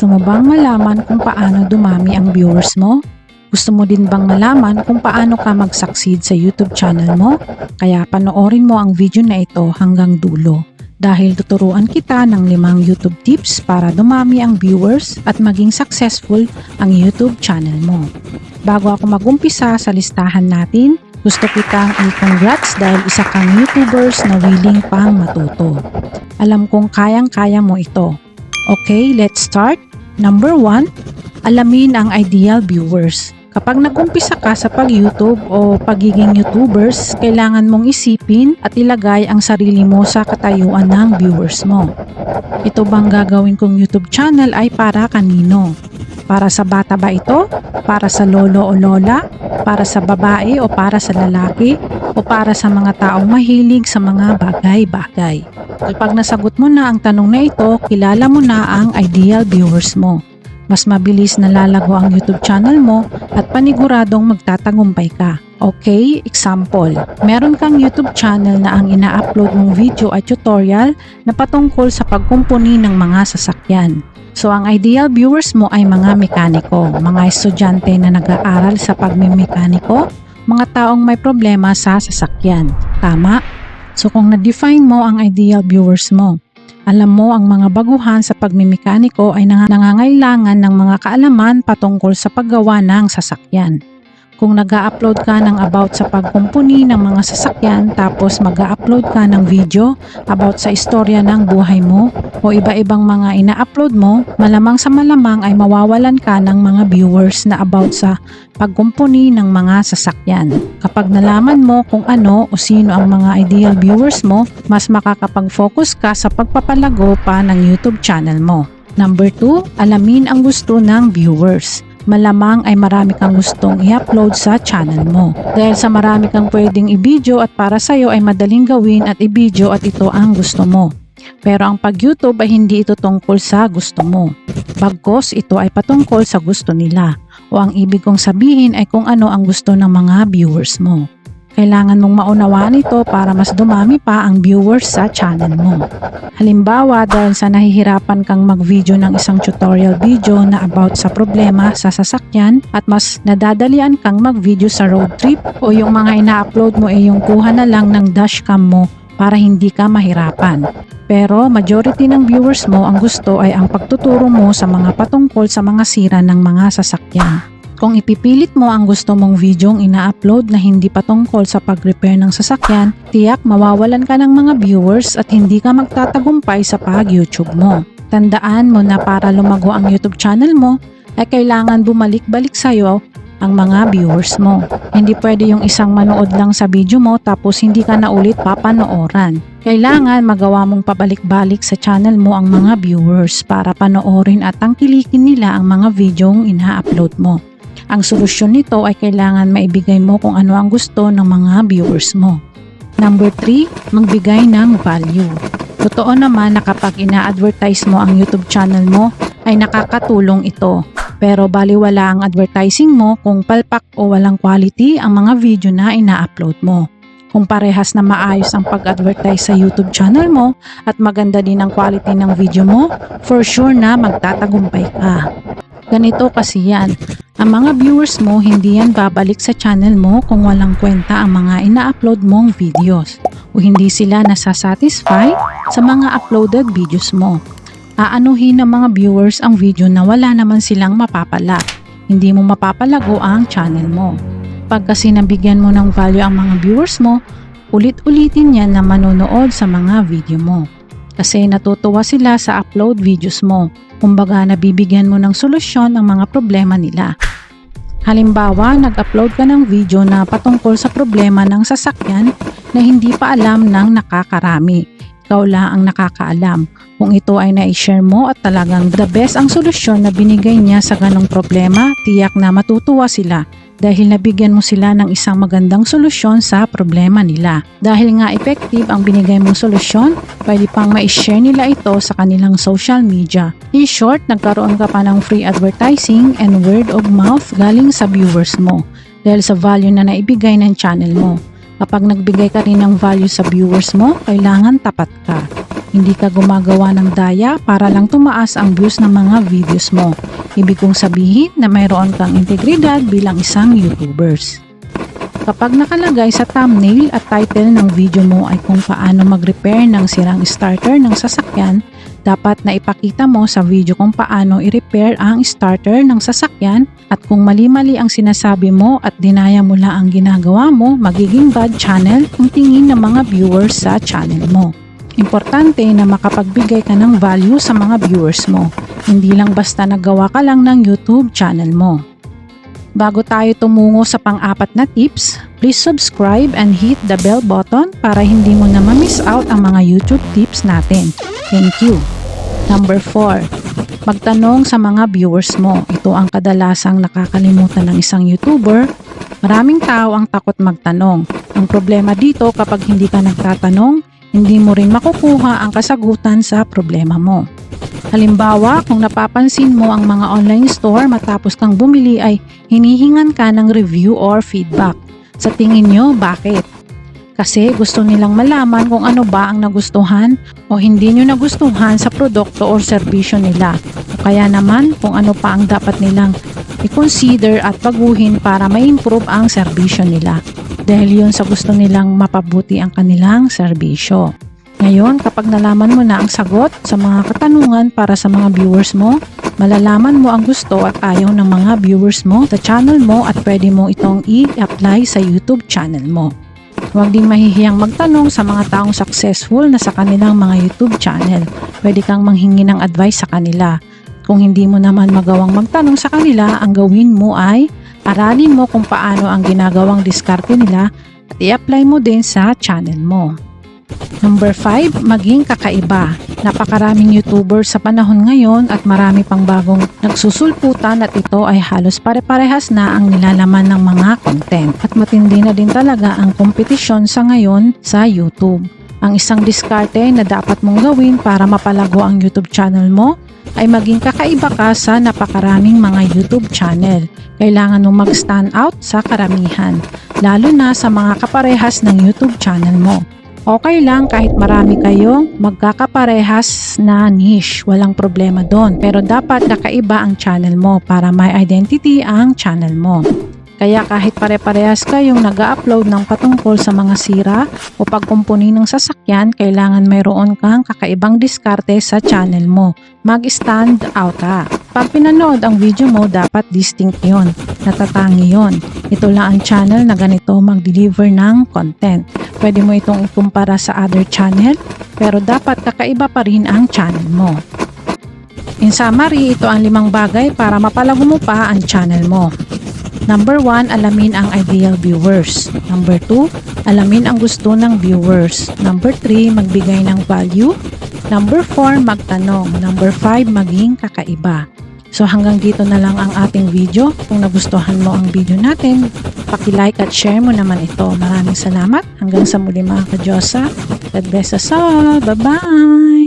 Gusto mo bang malaman kung paano dumami ang viewers mo? Gusto mo din bang malaman kung paano ka mag-succeed sa YouTube channel mo? Kaya panoorin mo ang video na ito hanggang dulo dahil tuturuan kita ng limang YouTube tips para dumami ang viewers at maging successful ang YouTube channel mo. Bago ako magumpisa sa listahan natin, gusto kitang i-congrats dahil isa kang YouTubers na willing pang matuto. Alam kong kayang-kaya mo ito. Okay, let's start. Number 1, alamin ang ideal viewers. Kapag nag-umpisa ka sa pag-YouTube o pagiging YouTubers, kailangan mong isipin at ilagay ang sarili mo sa katayuan ng viewers mo. Ito bang gagawin kong YouTube channel ay para kanino? Para sa bata ba ito? Para sa lolo o lola? Para sa babae o para sa lalaki? O para sa mga taong mahilig sa mga bagay-bagay? Kapag nasagot mo na ang tanong na ito, kilala mo na ang ideal viewers mo mas mabilis na lalago ang YouTube channel mo at paniguradong magtatagumpay ka. Okay, example, meron kang YouTube channel na ang ina-upload mong video ay tutorial na patungkol sa pagkumpuni ng mga sasakyan. So ang ideal viewers mo ay mga mekaniko, mga estudyante na nag-aaral sa pagmimekaniko, mga taong may problema sa sasakyan. Tama? So kung na-define mo ang ideal viewers mo, alam mo ang mga baguhan sa pagmimekaniko ay nang- nangangailangan ng mga kaalaman patungkol sa paggawa ng sasakyan. Kung nag upload ka ng about sa pagkumpuni ng mga sasakyan tapos mag upload ka ng video about sa istorya ng buhay mo o iba-ibang mga ina-upload mo, malamang sa malamang ay mawawalan ka ng mga viewers na about sa pagkumpuni ng mga sasakyan. Kapag nalaman mo kung ano o sino ang mga ideal viewers mo, mas makakapag-focus ka sa pagpapalago pa ng YouTube channel mo. Number 2, alamin ang gusto ng viewers malamang ay marami kang gustong i-upload sa channel mo. Dahil sa marami kang pwedeng i-video at para sa'yo ay madaling gawin at i-video at ito ang gusto mo. Pero ang pag-YouTube ay hindi ito tungkol sa gusto mo. Bagkos ito ay patungkol sa gusto nila o ang ibig kong sabihin ay kung ano ang gusto ng mga viewers mo. Kailangan mong maunawaan ito para mas dumami pa ang viewers sa channel mo. Halimbawa, dahil sa nahihirapan kang mag-video ng isang tutorial video na about sa problema sa sasakyan at mas nadadalian kang mag-video sa road trip o yung mga ina-upload mo ay yung kuha na lang ng dashcam mo para hindi ka mahirapan. Pero majority ng viewers mo ang gusto ay ang pagtuturo mo sa mga patungkol sa mga sira ng mga sasakyan. Kung ipipilit mo ang gusto mong videong ina-upload na hindi patungkol sa pag-repair ng sasakyan, tiyak mawawalan ka ng mga viewers at hindi ka magtatagumpay sa pag-YouTube mo. Tandaan mo na para lumago ang YouTube channel mo, ay kailangan bumalik-balik sa'yo ang mga viewers mo. Hindi pwede yung isang manood lang sa video mo tapos hindi ka na ulit papanooran. Kailangan magawa mong pabalik-balik sa channel mo ang mga viewers para panoorin at tangkilikin nila ang mga videong ina-upload mo. Ang solusyon nito ay kailangan maibigay mo kung ano ang gusto ng mga viewers mo. Number 3, magbigay ng value. Totoo naman na kapag ina-advertise mo ang YouTube channel mo ay nakakatulong ito. Pero baliwala ang advertising mo kung palpak o walang quality ang mga video na ina-upload mo. Kung parehas na maayos ang pag-advertise sa YouTube channel mo at maganda din ang quality ng video mo, for sure na magtatagumpay ka. Ganito kasi yan. Ang mga viewers mo hindi yan babalik sa channel mo kung walang kwenta ang mga ina-upload mong videos o hindi sila nasasatisfy sa mga uploaded videos mo. Aanuhin ng mga viewers ang video na wala naman silang mapapala. Hindi mo mapapalago ang channel mo. Pag kasi nabigyan mo ng value ang mga viewers mo, ulit-ulitin yan na manonood sa mga video mo. Kasi natutuwa sila sa upload videos mo. Kumbaga nabibigyan mo ng solusyon ang mga problema nila. Halimbawa, nag-upload ka ng video na patungkol sa problema ng sasakyan na hindi pa alam ng nakakarami. Ikaw lang ang nakakaalam. Kung ito ay na-share mo at talagang the best ang solusyon na binigay niya sa ganong problema, tiyak na matutuwa sila dahil nabigyan mo sila ng isang magandang solusyon sa problema nila. Dahil nga effective ang binigay mong solusyon, pwede pang ma-share nila ito sa kanilang social media. In short, nagkaroon ka pa ng free advertising and word of mouth galing sa viewers mo dahil sa value na naibigay ng channel mo. Kapag nagbigay ka rin ng value sa viewers mo, kailangan tapat ka. Hindi ka gumagawa ng daya para lang tumaas ang views ng mga videos mo. Ibig kong sabihin na mayroon kang integridad bilang isang YouTubers. Kapag nakalagay sa thumbnail at title ng video mo ay kung paano mag-repair ng sirang starter ng sasakyan, dapat na ipakita mo sa video kung paano i-repair ang starter ng sasakyan at kung mali-mali ang sinasabi mo at dinaya mo lang ang ginagawa mo, magiging bad channel ang tingin ng mga viewers sa channel mo. Importante na makapagbigay ka ng value sa mga viewers mo. Hindi lang basta nagawa ka lang ng YouTube channel mo. Bago tayo tumungo sa pang-apat na tips, please subscribe and hit the bell button para hindi mo na ma-miss out ang mga YouTube tips natin. Thank you. Number 4. Magtanong sa mga viewers mo. Ito ang kadalasang nakakalimutan ng isang YouTuber. Maraming tao ang takot magtanong. Ang problema dito kapag hindi ka nagtatanong, hindi mo rin makukuha ang kasagutan sa problema mo. Halimbawa, kung napapansin mo ang mga online store matapos kang bumili ay hinihingan ka ng review or feedback. Sa tingin nyo, bakit? Kasi gusto nilang malaman kung ano ba ang nagustuhan o hindi nyo nagustuhan sa produkto o serbisyo nila. O kaya naman kung ano pa ang dapat nilang i-consider at baguhin para ma-improve ang serbisyo nila. Dahil yun sa gusto nilang mapabuti ang kanilang serbisyo. Ngayon, kapag nalaman mo na ang sagot sa mga katanungan para sa mga viewers mo, malalaman mo ang gusto at ayaw ng mga viewers mo sa channel mo at pwede mo itong i-apply sa YouTube channel mo. Huwag ding mahihiyang magtanong sa mga taong successful na sa kanilang mga YouTube channel. Pwede kang manghingi ng advice sa kanila. Kung hindi mo naman magawang magtanong sa kanila, ang gawin mo ay aralin mo kung paano ang ginagawang diskarte nila at i-apply mo din sa channel mo. Number 5, maging kakaiba. Napakaraming YouTuber sa panahon ngayon at marami pang bagong nagsusulputan at ito ay halos pare-parehas na ang nilalaman ng mga content. At matindi na din talaga ang kompetisyon sa ngayon sa YouTube. Ang isang diskarte na dapat mong gawin para mapalago ang YouTube channel mo ay maging kakaiba ka sa napakaraming mga YouTube channel. Kailangan mong mag-stand out sa karamihan, lalo na sa mga kaparehas ng YouTube channel mo. Okay lang kahit marami kayong magkakaparehas na niche, walang problema doon. Pero dapat kakaiba ang channel mo para may identity ang channel mo. Kaya kahit pare-parehas kayong nag upload ng patungkol sa mga sira o pagkumpuni ng sasakyan, kailangan mayroon kang kakaibang diskarte sa channel mo. Mag-stand out ka. Pag pinanood ang video mo, dapat distinct yon, natatangi yon. Ito lang ang channel na ganito mag-deliver ng content. Pwede mo itong ikumpara sa other channel, pero dapat kakaiba pa rin ang channel mo. In summary, ito ang limang bagay para mapalago mo pa ang channel mo. Number 1, alamin ang ideal viewers. Number 2, alamin ang gusto ng viewers. Number 3, magbigay ng value. Number 4, magtanong. Number 5, maging kakaiba. So hanggang dito na lang ang ating video. Kung nagustuhan mo ang video natin, paki-like at share mo naman ito. Maraming salamat. Hanggang sa muli mga kadyosa. God bless us all. Bye-bye!